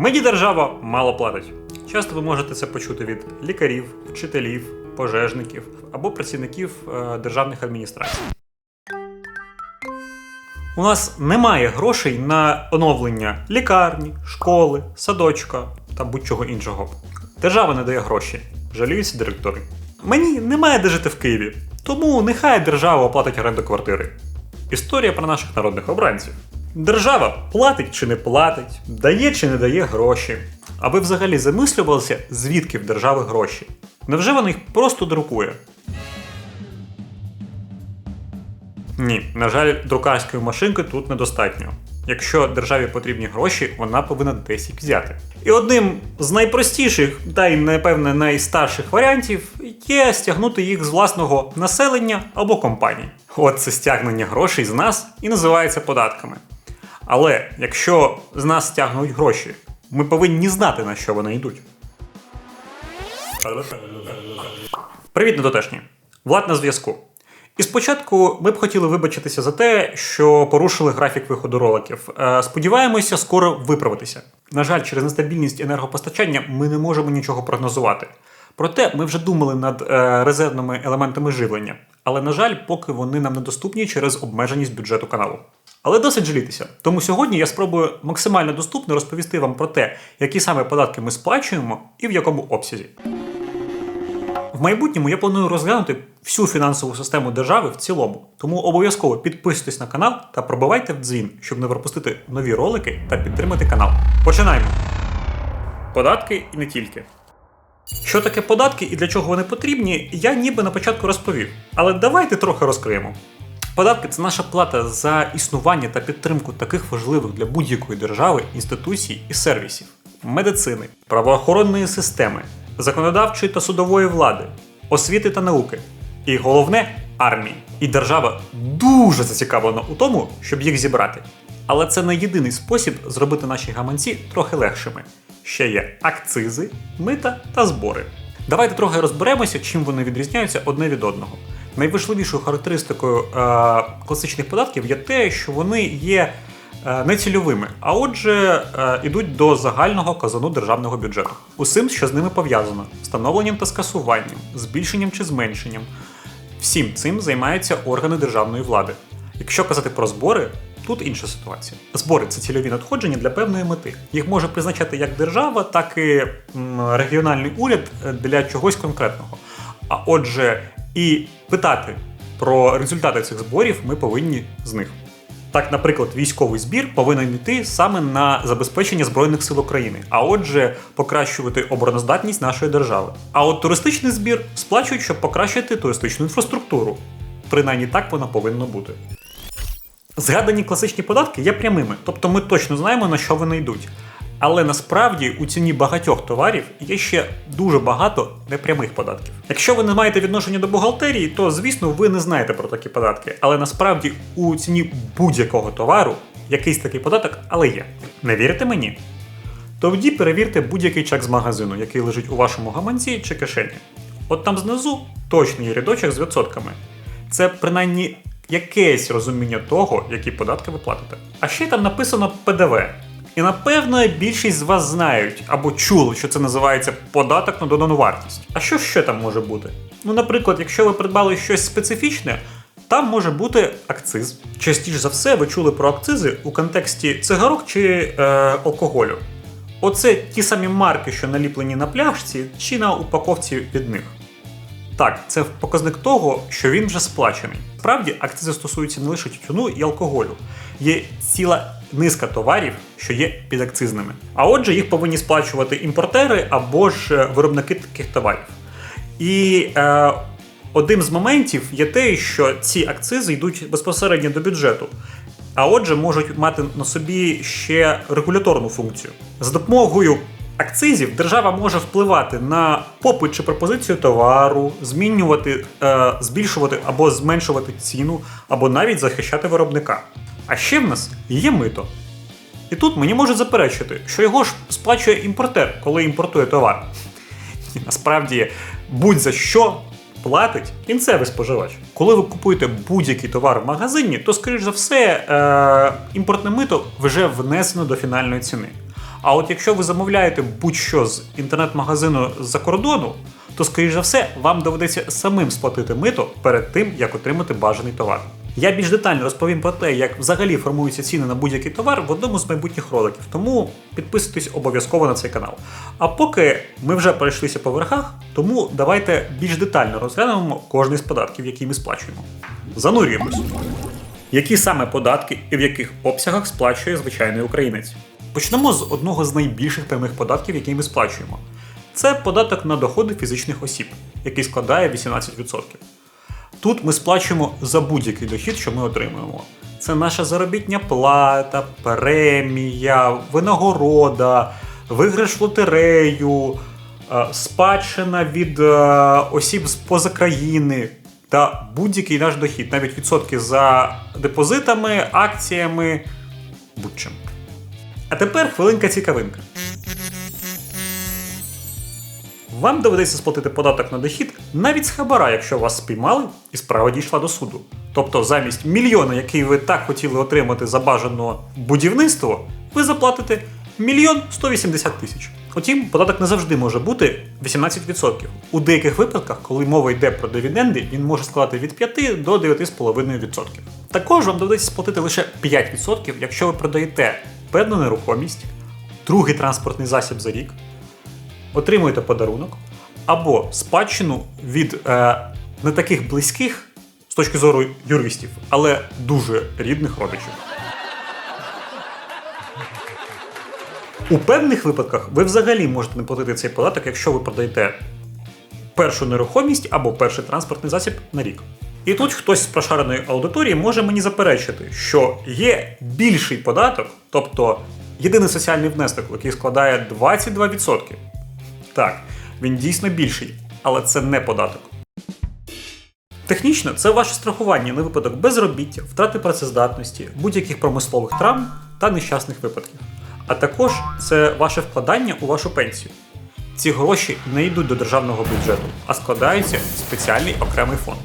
Мені держава мало платить. Часто ви можете це почути від лікарів, вчителів, пожежників або працівників е, державних адміністрацій. У нас немає грошей на оновлення лікарні, школи, садочка та будь-чого іншого. Держава не дає гроші. Жаліються директори. Мені немає де жити в Києві, тому нехай держава оплатить оренду квартири. Історія про наших народних обранців. Держава платить чи не платить, дає чи не дає гроші. А ви взагалі замислювалися, звідки в держави гроші? Невже вона їх просто друкує? Ні, на жаль, друкарської машинки тут недостатньо. Якщо державі потрібні гроші, вона повинна десь їх взяти. І одним з найпростіших, та й напевне найстарших варіантів є стягнути їх з власного населення або компаній. От це стягнення грошей з нас і називається податками. Але якщо з нас стягнуть гроші, ми повинні знати, на що вони йдуть. Привіт, недотешні. Влад на зв'язку. І спочатку ми б хотіли вибачитися за те, що порушили графік виходу роликів. Е, Сподіваємося скоро виправитися. На жаль, через нестабільність енергопостачання ми не можемо нічого прогнозувати. Проте ми вже думали над е, резервними елементами живлення, але на жаль, поки вони нам недоступні через обмеженість бюджету каналу. Але досить жалітися. Тому сьогодні я спробую максимально доступно розповісти вам про те, які саме податки ми сплачуємо і в якому обсязі. В майбутньому я планую розглянути всю фінансову систему держави в цілому. Тому обов'язково підписуйтесь на канал та пробивайте в дзвін, щоб не пропустити нові ролики та підтримати канал. Починаємо! Податки і не тільки. Що таке податки і для чого вони потрібні, я ніби на початку розповів. Але давайте трохи розкриємо. Податки це наша плата за існування та підтримку таких важливих для будь-якої держави інституцій і сервісів: медицини, правоохоронної системи, законодавчої та судової влади, освіти та науки. І головне армії. І держава дуже зацікавлена у тому, щоб їх зібрати. Але це не єдиний спосіб зробити наші гаманці трохи легшими. Ще є акцизи, мита та збори. Давайте трохи розберемося, чим вони відрізняються одне від одного. Найважливішою характеристикою е, класичних податків є те, що вони є е, нецільовими, а отже, е, ідуть до загального казану державного бюджету. Усім, що з ними пов'язано: встановленням та скасуванням, збільшенням чи зменшенням. Всім цим займаються органи державної влади. Якщо казати про збори, тут інша ситуація. Збори це цільові надходження для певної мети. Їх може призначати як держава, так і регіональний уряд е, для чогось конкретного. А отже, і питати про результати цих зборів ми повинні з них. Так, наприклад, військовий збір повинен йти саме на забезпечення Збройних сил України, а отже, покращувати обороноздатність нашої держави. А от туристичний збір сплачують, щоб покращити туристичну інфраструктуру. Принаймні так воно повинно бути. Згадані класичні податки є прямими, тобто ми точно знаємо, на що вони йдуть. Але насправді у ціні багатьох товарів є ще дуже багато непрямих податків. Якщо ви не маєте відношення до бухгалтерії, то звісно ви не знаєте про такі податки. Але насправді у ціні будь-якого товару якийсь такий податок, але є. Не вірите мені? Тоді перевірте будь-який чек з магазину, який лежить у вашому гаманці чи кишені. От там знизу точно є рядочок з відсотками. Це принаймні якесь розуміння того, які податки ви платите. А ще там написано ПДВ. І напевно більшість з вас знають або чули, що це називається податок на додану вартість. А що ще там може бути? Ну, наприклад, якщо ви придбали щось специфічне, там може бути акциз. Частіше за все, ви чули про акцизи у контексті цигарок чи е, алкоголю. Оце ті самі марки, що наліплені на пляшці чи на упаковці від них. Так, це показник того, що він вже сплачений. Справді, акцизи стосуються не лише тютюну і алкоголю. Є ціла низка товарів, що є підакцизними. А отже, їх повинні сплачувати імпортери або ж е, виробники таких товарів. І е, одним з моментів є те, що ці акцизи йдуть безпосередньо до бюджету. А отже, можуть мати на собі ще регуляторну функцію. За допомогою акцизів держава може впливати на попит чи пропозицію товару, змінювати, е, збільшувати або зменшувати ціну, або навіть захищати виробника. А ще в нас є мито. І тут мені можуть заперечити, що його ж сплачує імпортер, коли імпортує товар. І насправді будь-за що платить кінцевий споживач. Коли ви купуєте будь-який товар в магазині, то, скоріш за все, е- імпортне мито вже внесено до фінальної ціни. А от якщо ви замовляєте будь-що з інтернет-магазину з-за кордону, то, скоріш за все, вам доведеться самим сплатити мито перед тим, як отримати бажаний товар. Я більш детально розповім про те, як взагалі формуються ціни на будь-який товар в одному з майбутніх роликів, тому підписуйтесь обов'язково на цей канал. А поки ми вже пройшлися по верхах, тому давайте більш детально розглянемо кожний з податків, який ми сплачуємо. Занурюємось. Які саме податки і в яких обсягах сплачує звичайний українець? Почнемо з одного з найбільших прямих податків, який ми сплачуємо. Це податок на доходи фізичних осіб, який складає 18%. Тут ми сплачуємо за будь-який дохід, що ми отримуємо. Це наша заробітня плата, премія, винагорода, виграш в лотерею, е, спадщина від е, осіб з поза країни та будь-який наш дохід, навіть відсотки за депозитами, акціями, будь-чим. А тепер хвилинка цікавинка. Вам доведеться сплатити податок на дохід навіть з хабара, якщо вас спіймали і справа дійшла до суду. Тобто замість мільйона, який ви так хотіли отримати за бажано будівництво, ви заплатите мільйон 180 тисяч. Утім, податок не завжди може бути 18%. У деяких випадках, коли мова йде про дивіденди, він може складати від 5 до 9,5%. Також вам доведеться сплатити лише 5%, якщо ви продаєте певну нерухомість, другий транспортний засіб за рік, отримуєте подарунок або спадщину від е, не таких близьких з точки зору юристів, але дуже рідних родичів. У певних випадках ви взагалі можете не платити цей податок, якщо ви продаєте першу нерухомість або перший транспортний засіб на рік. І тут хтось з прошареної аудиторії може мені заперечити, що є більший податок, тобто єдиний соціальний внесок, який складає 22%. Так, він дійсно більший, але це не податок. Технічно це ваше страхування на випадок безробіття, втрати працездатності, будь-яких промислових травм та нещасних випадків. А також це ваше вкладання у вашу пенсію. Ці гроші не йдуть до державного бюджету, а складаються в спеціальний окремий фонд.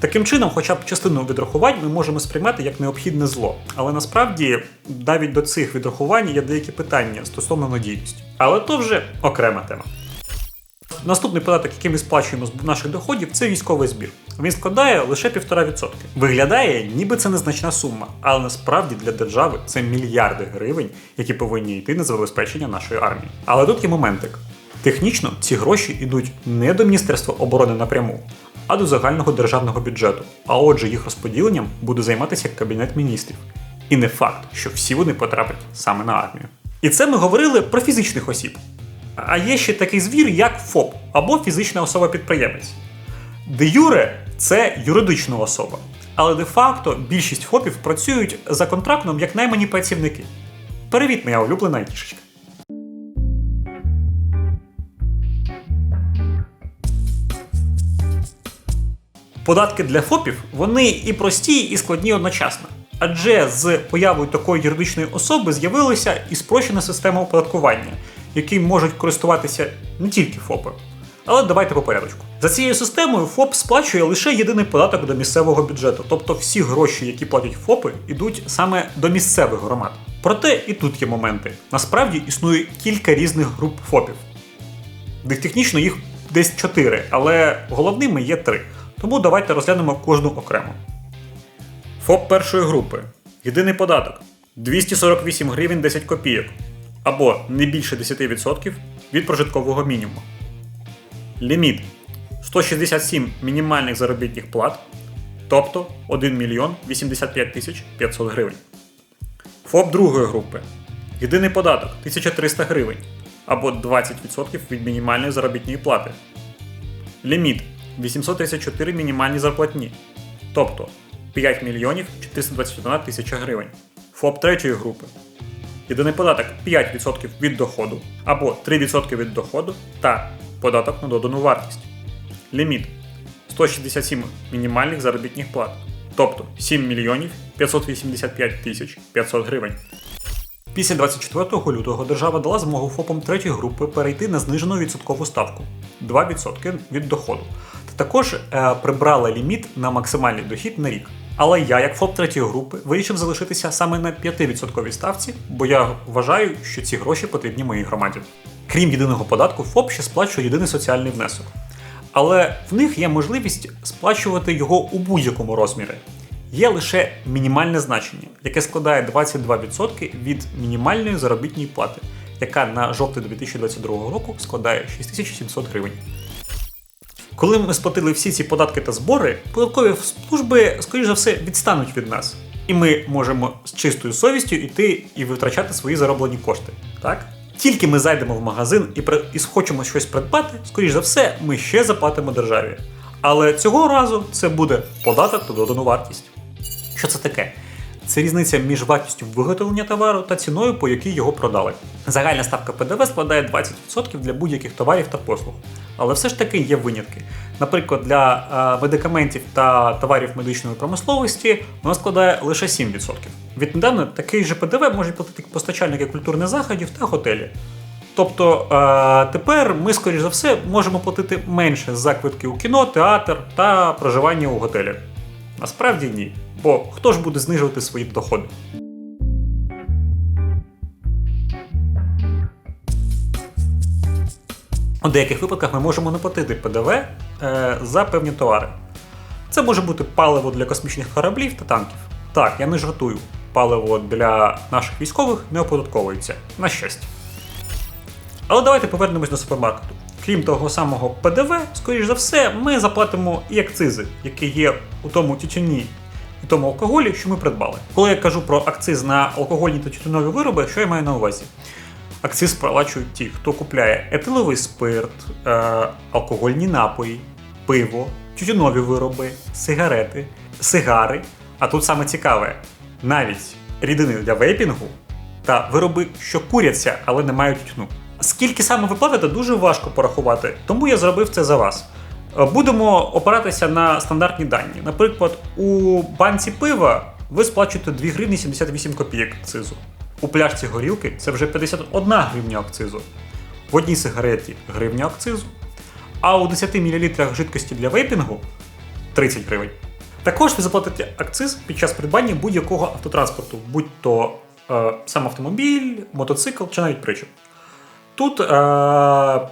Таким чином, хоча б частину відрахувань ми можемо сприймати як необхідне зло. Але насправді навіть до цих відрахувань є деякі питання стосовно надійності. Але то вже окрема тема. Наступний податок, який ми сплачуємо з наших доходів, це військовий збір. Він складає лише 1,5%. Виглядає, ніби це незначна сума, але насправді для держави це мільярди гривень, які повинні йти на забезпечення нашої армії. Але тут є моментик. Технічно ці гроші йдуть не до Міністерства оборони напряму, а до загального державного бюджету. А отже, їх розподіленням буде займатися Кабінет міністрів. І не факт, що всі вони потраплять саме на армію. І це ми говорили про фізичних осіб. А є ще такий звір, як ФОП або фізична особа-підприємець. Де юре це юридична особа. Але де-факто більшість ФОПів працюють за контрактом як наймані працівники. Привіт, моя улюблена айтішечка. Податки для ФОПів вони і прості, і складні одночасно. Адже з появою такої юридичної особи з'явилася і спрощена система оподаткування, яким можуть користуватися не тільки ФОПи. Але давайте по порядочку. За цією системою ФОП сплачує лише єдиний податок до місцевого бюджету, тобто всі гроші, які платять ФОПи, йдуть саме до місцевих громад. Проте і тут є моменти. Насправді існує кілька різних груп ФОПів. Технічно їх десь чотири, але головними є три. Тому давайте розглянемо кожну окремо. ФОП першої групи. Єдиний податок 248 гривень 10 копійок. Або не більше 10% від прожиткового мінімуму. Ліміт 167 мінімальних заробітних плат, тобто 1 мільйон 85 тисяч 500 гривень. ФОП другої групи. Єдиний податок 1300 гривень або 20% від мінімальної заробітної плати. Ліміт 834 мінімальні зарплатні, тобто 5 мільйонів 421 тисяча гривень. ФОП третьої групи. Єдиний податок 5% від доходу або 3% від доходу та податок на додану вартість. Ліміт 167 мінімальних заробітних плат, тобто 7 мільйонів 585 тисяч 500 гривень. Після 24 лютого держава дала змогу ФОПам третьої групи перейти на знижену відсоткову ставку 2% від доходу. Та також е, прибрала ліміт на максимальний дохід на рік. Але я, як ФОП третьої групи, вирішив залишитися саме на 5% ставці, бо я вважаю, що ці гроші потрібні моїй громаді. Крім єдиного податку, ФОП ще сплачує єдиний соціальний внесок. Але в них є можливість сплачувати його у будь-якому розмірі. Є лише мінімальне значення, яке складає 22% від мінімальної заробітної плати, яка на жовтий 2022 року складає 6700 гривень. Коли ми сплатили всі ці податки та збори, податкові служби, скоріш за все, відстануть від нас. І ми можемо з чистою совістю йти і витрачати свої зароблені кошти. Так? Тільки ми зайдемо в магазин і, при... і хочемо щось придбати, скоріш за все, ми ще заплатимо державі. Але цього разу це буде податок та додану вартість. Що це таке? Це різниця між вартістю виготовлення товару та ціною, по якій його продали. Загальна ставка ПДВ складає 20% для будь-яких товарів та послуг. Але все ж таки є винятки. Наприклад, для е, медикаментів та товарів медичної промисловості вона складає лише 7%. Віднедавна такий же ПДВ можуть платити постачальники культурних заходів та готелі. Тобто е, тепер ми, скоріш за все, можемо платити менше за квитки у кіно, театр та проживання у готелі. Насправді ні. Бо хто ж буде знижувати свої доходи? У деяких випадках ми можемо не платити ПДВ е, за певні товари. Це може бути паливо для космічних кораблів та танків. Так, я не жартую. Паливо для наших військових не оподатковується, на щастя. Але давайте повернемось до супермаркету. Крім того самого ПДВ, скоріш за все, ми заплатимо і акцизи, які є у тому тютюні і тому алкоголі, що ми придбали. Коли я кажу про акциз на алкогольні та тютюнові вироби, що я маю на увазі? Акциз сплачують ті, хто купляє етиловий спирт, е, алкогольні напої, пиво, тютюнові вироби, сигарети, сигари. А тут саме цікаве, навіть рідини для вейпінгу та вироби, що куряться, але не мають тютюну. Скільки саме ви платите, дуже важко порахувати, тому я зробив це за вас. Е, Будемо опиратися на стандартні дані. Наприклад, у банці пива ви сплачуєте 2 гривні 78 копійок акцизу. У пляшці горілки це вже 51 гривня акцизу. В одній сигареті гривня акцизу. А у 10 мл жидкості для вейпінгу 30 гривень. Також ви заплатите акциз під час придбання будь-якого автотранспорту, будь то е, сам автомобіль, мотоцикл чи навіть причіп. Тут е,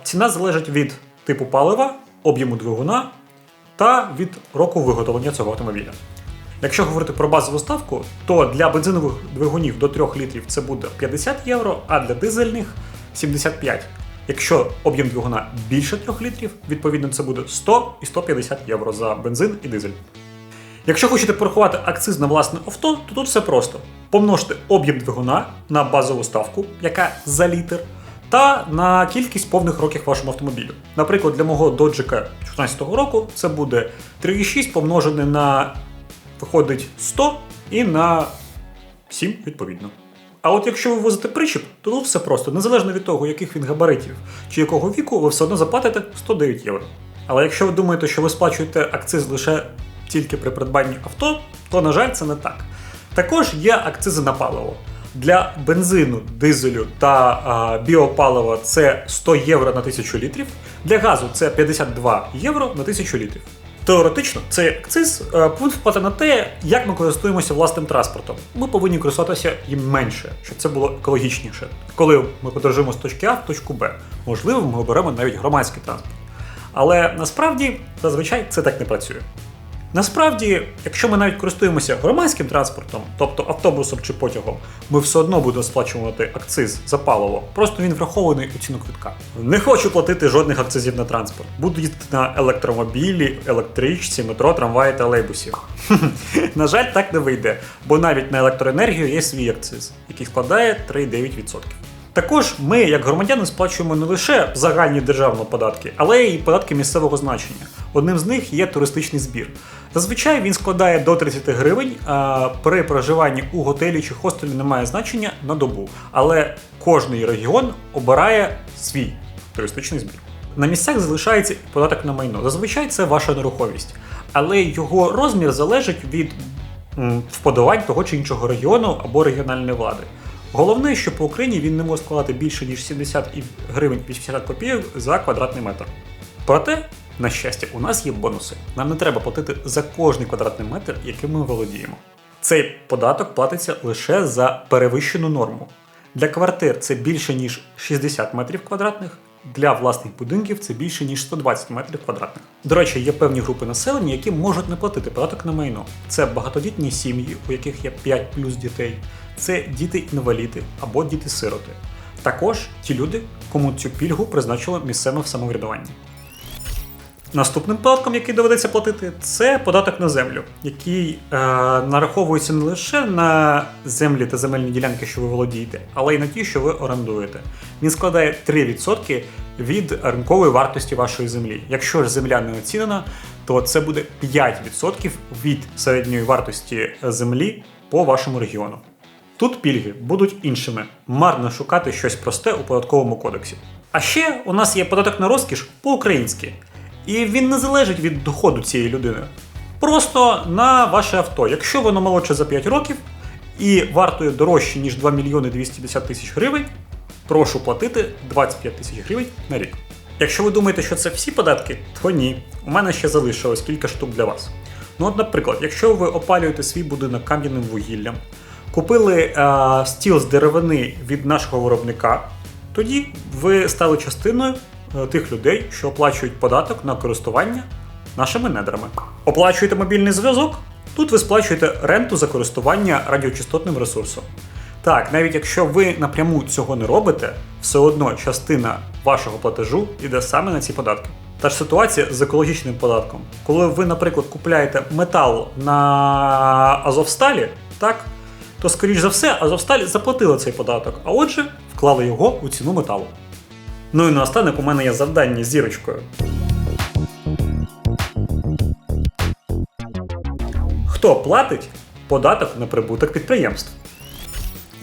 ціна залежить від типу палива, об'єму двигуна та від року виготовлення цього автомобіля. Якщо говорити про базову ставку, то для бензинових двигунів до 3 літрів це буде 50 євро, а для дизельних 75. Якщо об'єм двигуна більше 3 літрів, відповідно це буде 100 і 150 євро за бензин і дизель. Якщо хочете порахувати акциз на власне авто, то тут все просто. Помножте об'єм двигуна на базову ставку, яка за літр, та на кількість повних років вашому автомобілю. Наприклад, для мого доджика 2014 року це буде 3,6 помножене на виходить 100 і на 7 відповідно. А от якщо ви возите причіп, то тут все просто, незалежно від того, яких він габаритів чи якого віку, ви все одно заплатите 109 євро. Але якщо ви думаєте, що ви сплачуєте акциз лише тільки при придбанні авто, то, на жаль, це не так. Також є акцизи на паливо. Для бензину, дизелю та а, біопалива це 100 євро на 1000 літрів. Для газу це 52 євро на 1000 літрів. Теоретично, цей акциз е, повинен впливати на те, як ми користуємося власним транспортом. Ми повинні користуватися їм менше, щоб це було екологічніше. Коли ми подорожуємо з точки А в точку Б, можливо, ми оберемо навіть громадський транспорт. Але насправді зазвичай це так не працює. Насправді, якщо ми навіть користуємося громадським транспортом, тобто автобусом чи потягом, ми все одно будемо сплачувати акциз за паливо. Просто він врахований у ціну квитка. Не хочу платити жодних акцизів на транспорт. Буду їздити на електромобілі, електричці, метро, трамваї та лейбусі. На жаль, так не вийде, бо навіть на електроенергію є свій акциз, який складає 3,9%. Також ми, як громадяни, сплачуємо не лише загальні державні податки, але й податки місцевого значення. Одним з них є туристичний збір. Зазвичай він складає до 30 гривень, при проживанні у готелі чи хостелі немає значення на добу. Але кожний регіон обирає свій туристичний збір. На місцях залишається податок на майно. Зазвичай це ваша нерухомість, але його розмір залежить від вподобань того чи іншого регіону або регіональної влади. Головне, що по Україні він не може складати більше ніж 70 гривень 80 копійок за квадратний метр. Проте На щастя, у нас є бонуси. Нам не треба платити за кожний квадратний метр, яким ми володіємо. Цей податок платиться лише за перевищену норму. Для квартир це більше ніж 60 метрів квадратних, для власних будинків це більше ніж 120 метрів квадратних. До речі, є певні групи населення, які можуть не платити податок на майно. Це багатодітні сім'ї, у яких є 5 плюс дітей, це діти-інваліди або діти-сироти. Також ті люди, кому цю пільгу призначило місцеве самоврядування. Наступним податком, який доведеться платити, це податок на землю, який е, нараховується не лише на землі та земельні ділянки, що ви володієте, але й на ті, що ви орендуєте. Він складає 3% від ринкової вартості вашої землі. Якщо ж земля не оцінена, то це буде 5% від середньої вартості землі по вашому регіону. Тут пільги будуть іншими. Марно шукати щось просте у податковому кодексі. А ще у нас є податок на розкіш по-українськи. І він не залежить від доходу цієї людини. Просто на ваше авто. Якщо воно молодше за 5 років і вартує дорожче, ніж 2 мільйони 250 тисяч гривень, прошу платити 25 тисяч гривень на рік. Якщо ви думаєте, що це всі податки, то ні. У мене ще залишилось кілька штук для вас. Ну, от, наприклад, якщо ви опалюєте свій будинок кам'яним вугіллям, купили е, стіл з деревини від нашого виробника, тоді ви стали частиною тих людей, що оплачують податок на користування нашими недрами. Оплачуєте мобільний зв'язок? Тут ви сплачуєте ренту за користування радіочастотним ресурсом. Так, навіть якщо ви напряму цього не робите, все одно частина вашого платежу йде саме на ці податки. Та ж ситуація з екологічним податком. Коли ви, наприклад, купляєте метал на Азовсталі, так, то, скоріш за все, Азовсталь заплатила цей податок, а отже, вклали його у ціну металу. Ну і наостанок у мене є завдання з зірочкою. Хто платить податок на прибуток підприємств?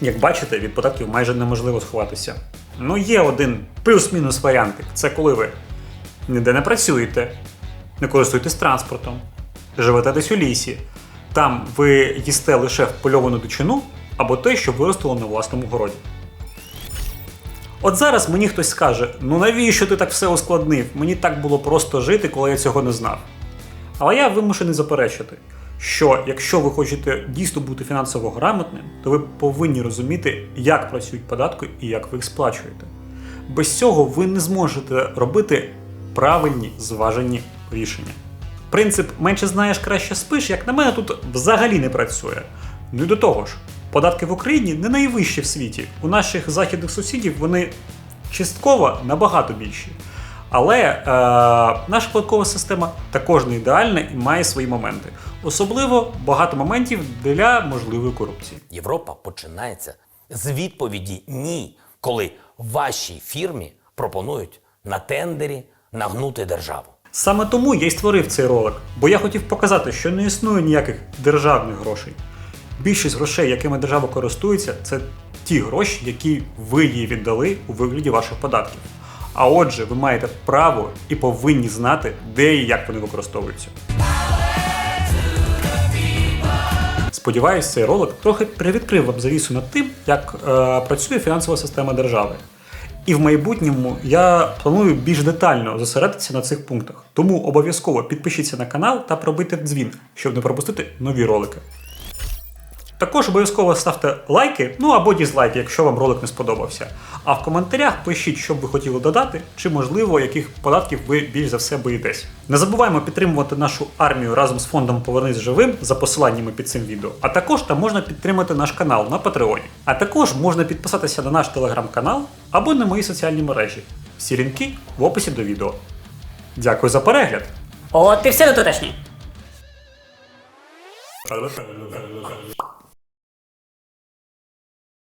Як бачите, від податків майже неможливо сховатися. Ну, є один плюс-мінус варіантик. Це коли ви ніде не працюєте, не користуєтесь транспортом, живете десь у лісі. Там ви їсте лише впольовану дичину або те, що виростило на власному городі. От зараз мені хтось скаже: ну навіщо ти так все ускладнив? Мені так було просто жити, коли я цього не знав. Але я вимушений заперечити, що якщо ви хочете дійсно бути фінансово грамотним, то ви повинні розуміти, як працюють податки і як ви їх сплачуєте. Без цього ви не зможете робити правильні зважені рішення. Принцип менше знаєш, краще спиш, як на мене, тут взагалі не працює. Ну і до того ж, податки в Україні не найвищі в світі. У наших західних сусідів вони частково набагато більші. Але е, наша податкова система також не ідеальна і має свої моменти. Особливо багато моментів для можливої корупції. Європа починається з відповіді ні, коли вашій фірмі пропонують на тендері нагнути державу. Саме тому я й створив цей ролик, бо я хотів показати, що не існує ніяких державних грошей. Більшість грошей, якими держава користується, це ті гроші, які ви їй віддали у вигляді ваших податків. А отже, ви маєте право і повинні знати, де і як вони використовуються. Сподіваюсь, цей ролик трохи привідкрив вам завісу над тим, як е, працює фінансова система держави. І в майбутньому я планую більш детально зосередитися на цих пунктах. Тому обов'язково підпишіться на канал та пробийте дзвін, щоб не пропустити нові ролики. Також обов'язково ставте лайки, ну або дізлайки, якщо вам ролик не сподобався. А в коментарях пишіть, що б ви хотіли додати, чи можливо яких податків ви більш за все боїтесь. Не забуваємо підтримувати нашу армію разом з фондом Повернись живим за посиланнями під цим відео. А також там можна підтримати наш канал на Патреоні. А також можна підписатися на наш телеграм-канал або на мої соціальні мережі. Всі лінки в описі до відео. Дякую за перегляд! От і все до тутешній.